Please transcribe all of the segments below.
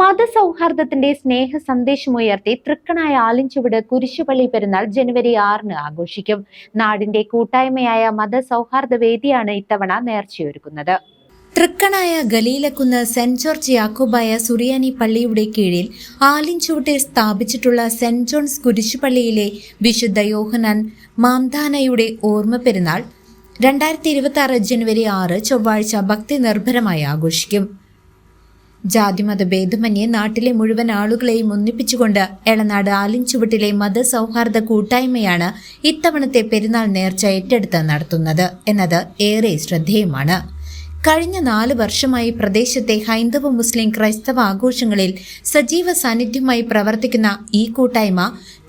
മതസൗഹാർദ്ദത്തിന്റെ സ്നേഹ സന്ദേശമുയർത്തി തൃക്കണായ ആലിഞ്ചുവിട് കുരിശുപള്ളി പെരുന്നാൾ ജനുവരി ആറിന് ആഘോഷിക്കും. നാടിന്റെ കൂട്ടായ്മയായ മതസൗഹാർദ്ദ വേദിയാണ് ഇത്തവണ നേർച്ചയൊരുക്കുന്നത്. തൃക്കണായ ഗലീലക്കുന്ന് സെന്റ് ജോർജ് യാക്കോബായ സുറിയാനി പള്ളിയുടെ കീഴിൽ ആലിൻചുവട്ടിൽ സ്ഥാപിച്ചിട്ടുള്ള സെന്റ് ജോൺസ് കുരിശുപള്ളിയിലെ വിശുദ്ധ യോഹനാൻ മാംധാനയുടെ ഓർമ്മ പെരുന്നാൾ രണ്ടായിരത്തി ഇരുപത്തി ആറ് ജനുവരി ആറ് ചൊവ്വാഴ്ച ഭക്തി നിർഭരമായി ആഘോഷിക്കും. ജാതിമത ഭേദമന്യേ നാട്ടിലെ മുഴുവൻ ആളുകളെയും ഒന്നിപ്പിച്ചുകൊണ്ട് എളനാട് ആലിൻചുവട്ടിലെ മതസൗഹാർദ്ദ കൂട്ടായ്മയാണ് ഇത്തവണത്തെ പെരുന്നാൾ നേർച്ച ഏറ്റെടുത്ത് നടത്തുന്നത് എന്നത് ഏറെ ശ്രദ്ധേയമാണ്. കഴിഞ്ഞ നാല് വർഷമായി പ്രദേശത്തെ ഹൈന്ദവ മുസ്ലിം ക്രൈസ്തവ ആഘോഷങ്ങളിൽ സജീവ സാന്നിധ്യമായി പ്രവർത്തിക്കുന്ന ഈ കൂട്ടായ്മ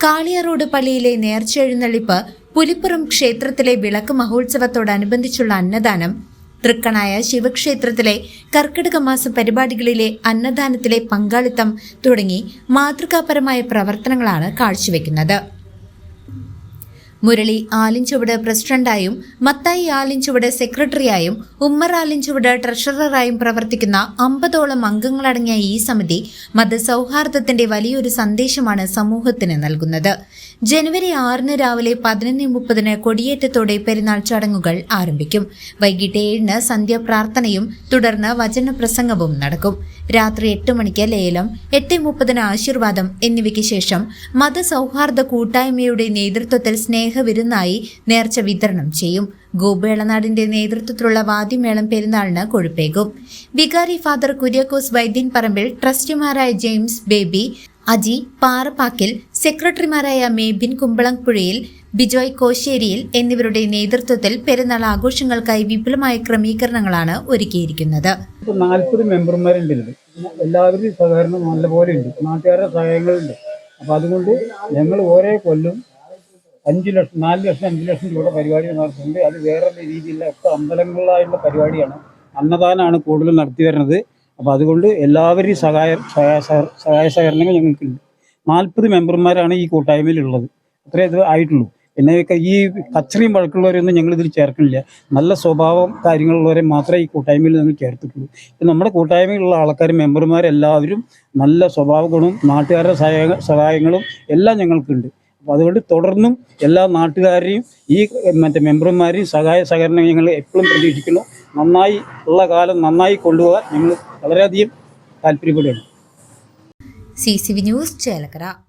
കാളിയാറോഡ് പള്ളിയിലെ നേർച്ച എഴുന്നള്ളിപ്പ് പുലിപ്പുറം ക്ഷേത്രത്തിലെ വിളക്ക് മഹോത്സവത്തോടനുബന്ധിച്ചുള്ള അന്നദാനം തൃക്കണായ ശിവക്ഷേത്രത്തിലെ കർക്കിടക മാസ പരിപാടികളിലെ അന്നദാനത്തിലെ പങ്കാളിത്തം തുടങ്ങി മാതൃകാപരമായ പ്രവർത്തനങ്ങളാണ് കാഴ്ചവെക്കുന്നത്. മുരളി ആലിഞ്ചുവട് പ്രസിഡന്റായും മത്തായി ആലിഞ്ചുവട് സെക്രട്ടറിയായും ഉമ്മർ ആലിഞ്ചുവട് ട്രഷററായും പ്രവർത്തിക്കുന്ന അമ്പതോളം അംഗങ്ങളടങ്ങിയ ഈ സമിതി മതസൗഹാർദ്ദത്തിന്റെ വലിയൊരു സന്ദേശമാണ് സമൂഹത്തിന് നൽകുന്നത്. ജനുവരി ആറിന് രാവിലെ പതിനൊന്ന് മുപ്പതിന് കൊടിയേറ്റത്തോടെ പെരുന്നാൾ ചടങ്ങുകൾ ആരംഭിക്കും. വൈകിട്ട് ഏഴിന് സന്ധ്യാപ്രാർത്ഥനയും തുടർന്ന് വചനപ്രസംഗവും നടക്കും. രാത്രി എട്ട് മണിക്ക് ലേലം എട്ട് മുപ്പതിന് ആശീർവാദം എന്നിവയ്ക്ക് ശേഷം മതസൗഹാർദ്ദ കൂട്ടായ്മയുടെ നേതൃത്വത്തിൽ സ്നേഹവിരുന്നായി നേർച്ച വിതരണം ചെയ്യും. ഗോപേളനാടിന്റെ നേതൃത്വത്തിലുള്ള വാദ്യമേളം പെരുന്നാളിന് കൊഴുപ്പേകും. വികാരി ഫാദർ കുര്യാക്കോസ് വൈദ്യൻ പറമ്പിൽ ട്രസ്റ്റിമാരായ ജെയിംസ് ബേബി അജി പാറപ്പാക്കിൽ സെക്രട്ടറിമാരായ മേബിൻ കുമ്പളംപുഴയിൽ ബിജോയ് കോശേരിയിൽ എന്നിവരുടെ നേതൃത്വത്തിൽ പെരുന്നാൾ ആഘോഷങ്ങൾക്കായി വിപുലമായ ക്രമീകരണങ്ങളാണ് ഒരുക്കിയിരിക്കുന്നത്. നാൽപ്പത് മെമ്പർമാരുണ്ട് എല്ലാവരും സഹകരണം നല്ലപോലെ ഉണ്ട് നാട്ടുകാരുടെ സഹായങ്ങളുണ്ട്. അപ്പോൾ അതുകൊണ്ട് ഞങ്ങൾ ഓരോ കൊല്ലം അഞ്ച് ലക്ഷം നാല് ലക്ഷം അഞ്ച് ലക്ഷം രൂപയുടെ പരിപാടി നടത്തുന്നുണ്ട്. അത് വേറെ രീതിയിലുള്ള അമ്പലങ്ങളിലായുള്ള പരിപാടിയാണ്. അന്നദാനമാണ് കൂടുതൽ നടത്തി വരുന്നത്. അപ്പോൾ അതുകൊണ്ട് എല്ലാവരുടെയും സഹായ സഹായ സഹ- സഹായ സഹകരണങ്ങൾ ഞങ്ങൾക്കുണ്ട്. നാൽപ്പത് മെമ്പർമാരാണ് ഈ കൂട്ടായ്മയിലുള്ളത്. അത്രേ ഇത് ആയിട്ടുള്ളൂ. പിന്നെ ഈ കച്ചറിയും വഴക്കുള്ളവരൊന്നും ഞങ്ങൾ ഇതിൽ ചേർക്കുന്നില്ല. നല്ല സ്വഭാവം കാര്യങ്ങളുള്ളവരെ മാത്രമേ ഈ കൂട്ടായ്മയിൽ ഞങ്ങൾ ചേർത്തിട്ടുള്ളൂ. നമ്മുടെ കൂട്ടായ്മയിലുള്ള ആൾക്കാർ മെമ്പർമാരെല്ലാവരും നല്ല സ്വഭാവ ഗുണവും നാട്ടുകാരുടെ സഹായ സഹായങ്ങളും എല്ലാം ഞങ്ങൾക്കുണ്ട്. അതുകൊണ്ട് തുടർന്നും എല്ലാ നാട്ടുകാരെയും ഈ മറ്റേ മെമ്പർമാരെയും സഹായ സഹകരണം ഞങ്ങൾ എപ്പോഴും പ്രതീക്ഷിക്കുന്നു. നന്നായി ഉള്ള കാലം നന്നായി കൊണ്ടുപോകാൻ ഞങ്ങൾ വളരെയധികം താല്പര്യപ്പെടുകയാണ്. C C V news Chelakkara.